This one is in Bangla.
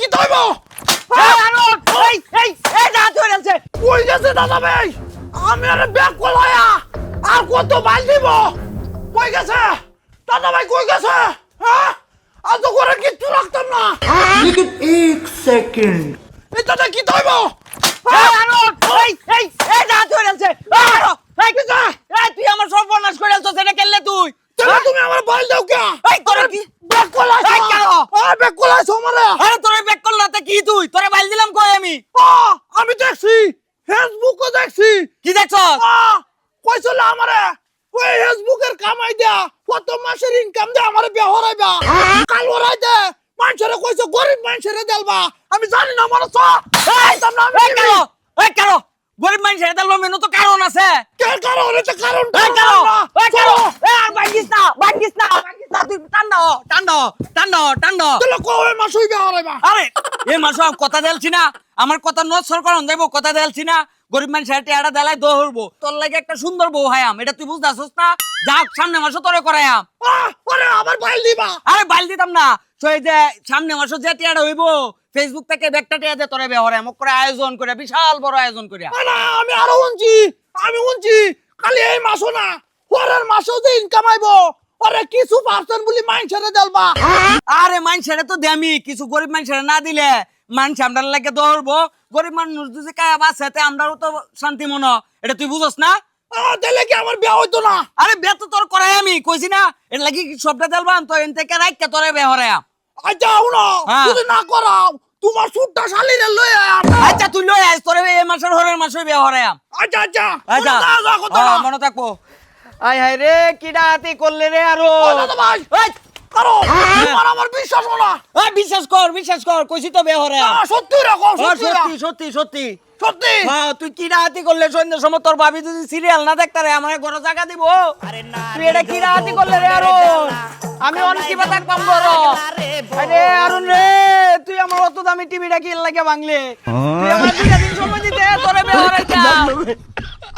কি ধরব? হ্যাঁ? হ্যাঁ? এই এই এই দাঁত হয়ে আছে। কই গেছে দাদা ভাই? আমি আর ব্যাগ কোলায়া। আর কত মাল দিব? কই গেছে? দাদা ভাই কই গেছে? হ্যাঁ? আজ তো করে কিচ্ছু রাখতাম না। লিখিত এক সেকেন্ড এই দাদা কি ধরব? হ্যাঁ, এই এই এই দাঁত হয়ে? গেছে এই তুই আমার সর্বনাশ করে তো সেটা কেললে তুই? তুমি আমার বল দাও কে? এই তোর ব্যাগ কোলায় এই কেন? আর ব্যাগ কোলায় সোমারে আরে দেখছি। কি দেখছস আ, কইছিল আমারে ওই ফেসবুকের কামাই দেয়া কত মাসের ইনকাম দে আমারে বিয়া হরাইবা। কাল দে মানুষের কইছো গরিব মানুষের দেলবা আমি জানি না মনে এই তোমরা আমি কেন? এই কেন? গরিব মানুষের এটা মেনু তো কারণ আছে? কে কারণ? এটা কারণ এই কেন? এই কেন? এই আর ভাঙ্গিস না ভাঙ্গিস না ভাঙ্গিস না তুই টান দাও টান দাও টান দাও টান দাও। তাহলে কই মাসই বিয়া হরাইবা? আরে এ মাসো কথা দেলছি না আমার কথা নৎসর করন যাইব কথা দেলছি না। গরিব মানুষের টেয়াটা দেলাই দো হরবো তোর লাগে একটা সুন্দর বউ হায়াম এটা তুই বুঝতেছস না? যা সামনে মাসো তোরে করায়াম আ, ওরে আবার বাইল দিবা। আরে বাইল দিতাম না। এই যে সামনে মাসো যে টিয়াটা হইব ফেসবুক থেকে ব্যাগটা টিয়া দিয়ে তোরে ব্যবহার। এমন করে আয়োজন করে বিশাল বড় আয়োজন করে না আমি আরও উনছি আমি উনছি খালি এই মাসও না পরের মাসও যে ইনকাম আইবো ওরে কিছু পার্সেন্ট বলি মানুষের দেলবা। আরে মানুষের তো দেমি কিছু গরিব ছেড়ে না দিলে মানুষ আমরা লাগে ধরবো গরিব মানুষ যদি কায়া বাসে তে আমরাও তো শান্তি মনো এটা তুই বুঝস না? তাহলে কি আমার বিয়া হইতো না? আরে বে তো তোর করাই আমি কইছি না। এর লাগি সবটা দেলবাম তো এন থেকে রাইকা তোরে বে হরায়াম আচ্ছা শুনো হ্যাঁ। যদি না করাও তোমার সুটটা শালিরে লই আয় আচ্ছা তুই লই তোরে এই মাসের হরের মাসে বে হরায়াম আচ্ছা আচ্ছা। আচ্ছা। কথা হ্যাঁ। মনে থাকব। আয় হায় রে কিডা হাতি করলে রে আরও। ভাই। করো। তোমার আমার বিশ্বাস না। এই, বিশ্বাস কর বিশ্বাস কর কইছি তো বে সত্যি রাখো হ্যাঁ, সত্যি সত্যি সত্যি সত্যি। সত্যি। হ্যাঁ তুই কি রাহাতি করলে সন্ধ্যের সময় তোর ভাবি যদি সিরিয়াল না দেখতে রে আমার ঘরে জায়গা দিব? তুই এটা কি রাহাতি করলে রে আমি অনেক কিবা থাকবাম বড় আরে আরুন রে তুই আমার অত দামি টিভিটা কি লাগে ভাঙলে? তুই আমার দুইটা দিন সময় দিতে তোরে বেহরাইতাম